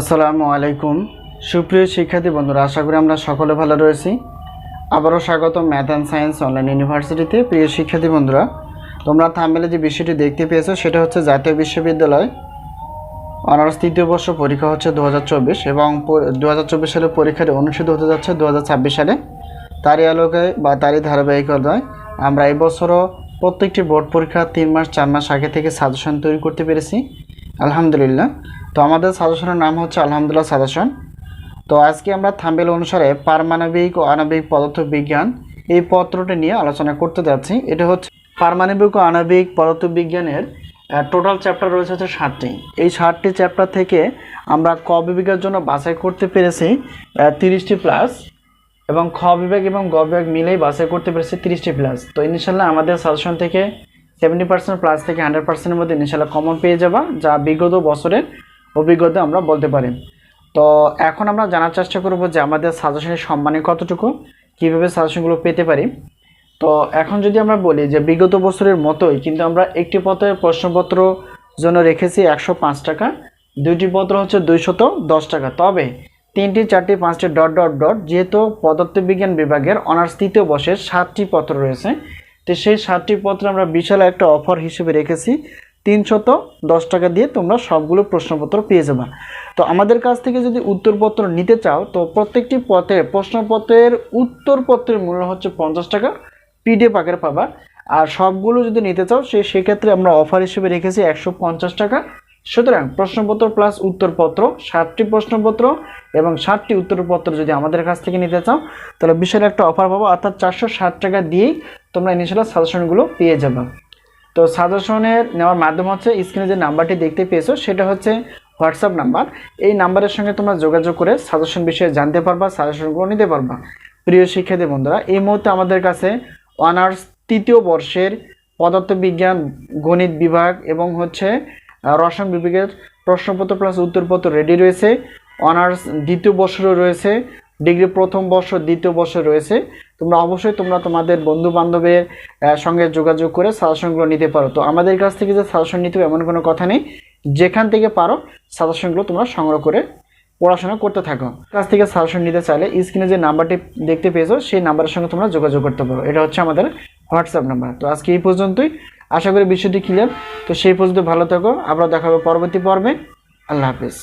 আসসালামু আলাইকুম। সুপ্রিয় শিক্ষার্থী বন্ধুরা, আশা করি আমরা সকলে ভালো রয়েছি। আবারও স্বাগত ম্যাথ অ্যান্ড সায়েন্স অনলাইন ইউনিভার্সিটিতে। প্রিয় শিক্ষার্থী বন্ধুরা, তোমরা থামেলে যে বিষয়টি দেখতে পেয়েছ, সেটা হচ্ছে জাতীয় বিশ্ববিদ্যালয়। অনার্স তৃতীয় বর্ষ পরীক্ষা হচ্ছে দু হাজার চব্বিশ এবং দু হাজার চব্বিশ সালে পরীক্ষাটি অনুষ্ঠিত হতে যাচ্ছে দু হাজার ছাব্বিশ সালে। তারই আলোকে বা তারই ধারাবাহিকতায় আমরা এই বছরও প্রত্যেকটি বোর্ড পরীক্ষা তিন মাস, চার মাস আগে থেকে সাজেশন তৈরি করতে পেরেছি। আলহামদুলিল্লাহ। তো আমাদের সাজেশনের নাম হচ্ছে আলহামদুলিল্লাহ সাজেশন তো আজকে আমরা থাম্বেল অনুসারে পারমাণবিক ও আণবিক পদার্থ বিজ্ঞান এই পত্রটি নিয়ে আলোচনা করতে যাচ্ছি। এটা হচ্ছে পারমাণবিক ও আণবিক পদার্থ বিজ্ঞানের টোটাল চ্যাপ্টার রয়েছে হচ্ছে ষাটটি এই ষাটটি চ্যাপ্টার থেকে আমরা ক বিভাগের জন্য বাছাই করতে পেরেছি তিরিশটি প্লাস এবং খ বিভাগ এবং গ বিভাগ মিলেই বাছাই করতে পেরেছি তিরিশটি প্লাস তো ইনশাল্লাহ আমাদের সাজেশন থেকে সেভেন্টি পার্সেন্ট প্লাস থেকে হান্ড্রেড পার্সেন্টের মধ্যে ইনশাল্লাহ কমন পেয়ে যাবা, যা বিগত বছরের অভিজ্ঞতা আমরা বলতে পারি। তো এখন আমরা জানার চেষ্টা করব যে আমাদের সাজেশনের সম্মানে কতটুকু, কীভাবে সাজেশনগুলো পেতে পারি। তো এখন যদি আমরা বলি যে বিগত বছরের মতোই কিন্তু আমরা একটি পত্রের প্রশ্নপত্র জন্য রেখেছি একশো পাঁচ টাকা, দুইটি পত্র হচ্ছে দুইশত দশ টাকা। তবে তিনটি, চারটি, পাঁচটি ডট ডট ডট যেহেতু পদার্থবিজ্ঞান বিভাগের অনার্স তৃতীয় বর্ষের সাতটি পত্র রয়েছে, তো সেই সাতটি পত্র আমরা বিশাল একটা অফার হিসেবে রেখেছি। তিনশত দশ টাকা দিয়ে তোমরা সবগুলো প্রশ্নপত্র পেয়ে যাবে। তো আমাদের কাছ থেকে যদি উত্তরপত্র নিতে চাও, তো প্রত্যেকটি পথে, প্রশ্নপত্রের উত্তরপত্রের মূল্য হচ্ছে পঞ্চাশ টাকা, পিডিএফ আকারে পাবা। আর সবগুলো যদি নিতে চাও, সে, সেক্ষেত্রে আমরা অফার হিসেবে রেখেছি একশো পঞ্চাশ টাকা। সুতরাং প্রশ্নপত্র প্লাস উত্তরপত্র ষাটটি প্রশ্নপত্র এবং ষাটটি উত্তরপত্র যদি আমাদের কাছ থেকে নিতে চাও, তাহলে বিশাল একটা অফার পাবো। অর্থাৎ চারশো ষাট টাকা দিয়েই তোমরা ইনিশিয়াল সাজেশনগুলো পেয়ে যাবে। তো সাজেশনের নেওয়ার মাধ্যম হচ্ছে স্ক্রিনে যে নাম্বারটি দেখতে পেয়েছ, সেটা হচ্ছে হোয়াটসঅ্যাপ নাম্বার এই নাম্বারের সঙ্গে তোমরা যোগাযোগ করে সাজেশন বিষয়ে জানতে পারবা সাজেশনগুলো নিতে পারবা। প্রিয় শিক্ষার্থী বন্ধুরা, এই মুহূর্তে আমাদের কাছে অনার্স তৃতীয় বর্ষের পদার্থবিজ্ঞান, গণিত বিভাগ এবং হচ্ছে রসায়ন বিভাগের প্রশ্নপত্র প্লাস উত্তরপত্র রেডি রয়েছে। অনার্স দ্বিতীয় বর্ষেরও রয়েছে ডিগ্রি প্রথম বর্ষ, দ্বিতীয় বর্ষ রয়েছে। তোমরা অবশ্যই তোমরা তোমাদের বন্ধু বান্ধবের সঙ্গে যোগাযোগ করে সাজেশনগুলো নিতে পারো। তো আমাদের কাছ থেকে যে সাজেশন নিতে হবে, এমন কোনো কথা নেই। যেখান থেকে পারো, সাজেশনগুলো তোমরা সংগ্রহ করে পড়াশোনা করতে থাকো। কাছ থেকে সাজেশন নিতে চাইলে স্ক্রিনে যে নাম্বারটি দেখতে পেয়েছ, সেই নাম্বারের সঙ্গে তোমরা যোগাযোগ করতে পারো। এটা হচ্ছে আমাদের হোয়াটসঅ্যাপ নাম্বার। তো আজকে এই পর্যন্তই। আশা করি বিষয়টি ক্লিয়ার তো সেই পর্যন্ত ভালো থাকো। আবার দেখা হবে পরবর্তী পর্বে। আল্লাহ হাফিজ।